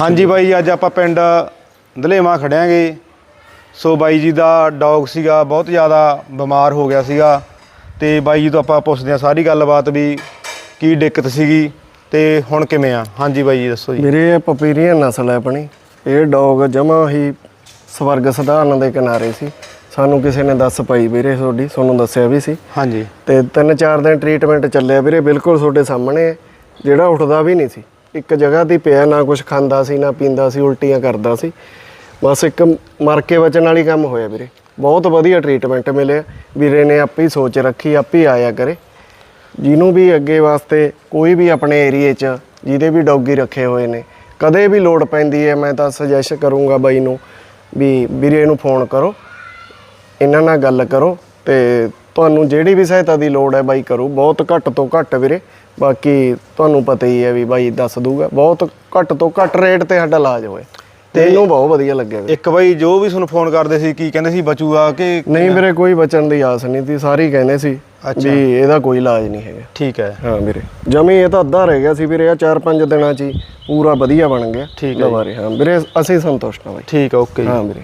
ਹਾਂਜੀ ਬਾਈ ਅੱਜ ਆਪਾਂ ਪਿੰਡ ਦਲੇਵਾ ਖੜਿਆਂਗੇ। ਸੋ ਬਾਈ ਜੀ ਦਾ ਡੌਗ ਸੀਗਾ ਬਹੁਤ ਜ਼ਿਆਦਾ ਬਿਮਾਰ ਹੋ ਗਿਆ ਸੀਗਾ। ਤੇ ਬਾਈ ਜੀ ਤੋਂ ਆਪਾਂ ਪੁੱਛਦੇ ਹਾਂ ਸਾਰੀ ਗੱਲਬਾਤ ਵੀ ਕੀ ਦਿੱਕਤ ਸੀਗੀ ਤੇ ਹੁਣ ਕਿਵੇਂ ਆ? ਹਾਂਜੀ ਬਾਈ ਜੀ ਦੱਸੋ ਜੀ। ਵੀਰੇ ਇਹ ਪਪੀਰੀਅਨ ਨਸਲ ਹੈ ਆਪਣੀ। ਇਹ ਡੌਗ ਜਮਾ ਹੀ ਸਵਰਗ ਸਧਾਰਨ ਦੇ ਕਿਨਾਰੇ ਸੀ। ਸਾਨੂੰ ਕਿਸੇ ਨੇ ਦੱਸ ਪਾਈ ਵੀਰੇ ਤੁਹਾਡੀ ਤੁਹਾਨੂੰ ਦੱਸਿਆ ਵੀ ਸੀ। ਹਾਂਜੀ। ਤੇ ਤਿੰਨ ਚਾਰ ਦਿਨ ਟ੍ਰੀਟਮੈਂਟ ਚੱਲਿਆ ਵੀਰੇ ਬਿਲਕੁਲ ਤੁਹਾਡੇ ਸਾਹਮਣੇ। ਜਿਹੜਾ ਉੱਠਦਾ ਵੀ ਨਹੀਂ ਸੀ। ਇੱਕ ਜਗ੍ਹਾ ਤੇ ਪਿਆ, ਨਾ ਕੁਝ ਖਾਂਦਾ ਸੀ, ਨਾ ਪੀਂਦਾ ਸੀ, ਉਲਟੀਆਂ ਕਰਦਾ ਸੀ। ਬਸ ਇੱਕ ਮਰ ਕੇ ਬਚਣ ਵਾਲੀ ਕੰਮ ਹੋਇਆ ਵੀਰੇ। ਬਹੁਤ ਵਧੀਆ ਟ੍ਰੀਟਮੈਂਟ ਮਿਲਿਆ। ਵੀਰੇ ਨੇ ਆਪੇ ਹੀ ਸੋਚ ਰੱਖੀ, ਆਪੇ ਹੀ ਆਇਆ ਕਰੇ। ਜਿਹਨੂੰ ਵੀ ਅੱਗੇ ਵਾਸਤੇ ਕੋਈ ਵੀ ਆਪਣੇ ਏਰੀਏ 'ਚ, ਜਿਹਦੇ ਵੀ ਡੌਗੀ ਰੱਖੇ ਹੋਏ ਨੇ, ਕਦੇ ਵੀ ਲੋੜ ਪੈਂਦੀ ਹੈ, ਮੈਂ ਤਾਂ ਸੁਜੈਸ਼ ਕਰੂੰਗਾ ਬਾਈ ਨੂੰ ਵੀ ਵੀਰੇ ਨੂੰ ਫੋਨ ਕਰੋ। ਇਹਨਾਂ ਨਾਲ ਗੱਲ ਕਰੋ ਤੇ ਤੁਹਾਨੂੰ ਜਿਹੜੀ ਵੀ ਸਹਾਇਤਾ ਦੀ ਲੋੜ ਹੈ ਬਾਈ ਕਰੋ। ਬਹੁਤ ਘੱਟ ਤੋਂ ਘੱਟ ਵੀਰੇ ਬਾਕੀ ਤੁਹਾਨੂੰ ਪਤਾ ਹੀ ਹੈ ਵੀ ਬਾਈ ਦੱਸ ਦੂਗਾ ਬਹੁਤ ਘੱਟ ਤੋਂ ਘੱਟ ਰੇਟ ਤੇ ਸਾਡਾ ਇਲਾਜ ਹੋਏ ਤੇ ਇਹਨੂੰ ਬਹੁਤ ਵਧੀਆ ਲੱਗਿਆ ਵੀਰੇ। ਇੱਕ ਬਾਈ ਜੋ ਵੀ ਤੁਹਾਨੂੰ ਫੋਨ ਕਰਦੇ ਸੀ ਕੀ ਕਹਿੰਦੇ ਸੀ ਬਚੂਗਾ ਕਿ ਨਹੀਂ ਵੀਰੇ ਕੋਈ ਬਚਣ ਦੀ ਆਸ ਨਹੀਂ ਸੀ ਸਾਰੇ ਹੀ ਕਹਿੰਦੇ ਸੀ ਅੱਛਾ। ਵੀ ਇਹਦਾ ਕੋਈ ਇਲਾਜ ਨਹੀਂ ਹੈਗਾ। ਠੀਕ ਹੈ। ਹਾਂ ਵੀਰੇ ਜਮੀ ਇਹ ਤਾਂ ਅੱਧਾ ਰਹਿ ਗਿਆ ਸੀ ਵੀਰੇ ਆ 4-5 ਦਿਨਾਂ ਚ ਹੀ ਪੂਰਾ ਵਧੀਆ ਬਣ ਗਿਆ। ਠੀਕ ਹੈ ਜੀ। ਹਾਂ ਵੀਰੇ ਅਸੀਂ ਸੰਤੁਸ਼ਟ ਹਾਂ ਬਾਈ। ਠੀਕ ਹੈ ਓਕੇ ਜੀ। ਹਾਂ ਵੀਰੇ।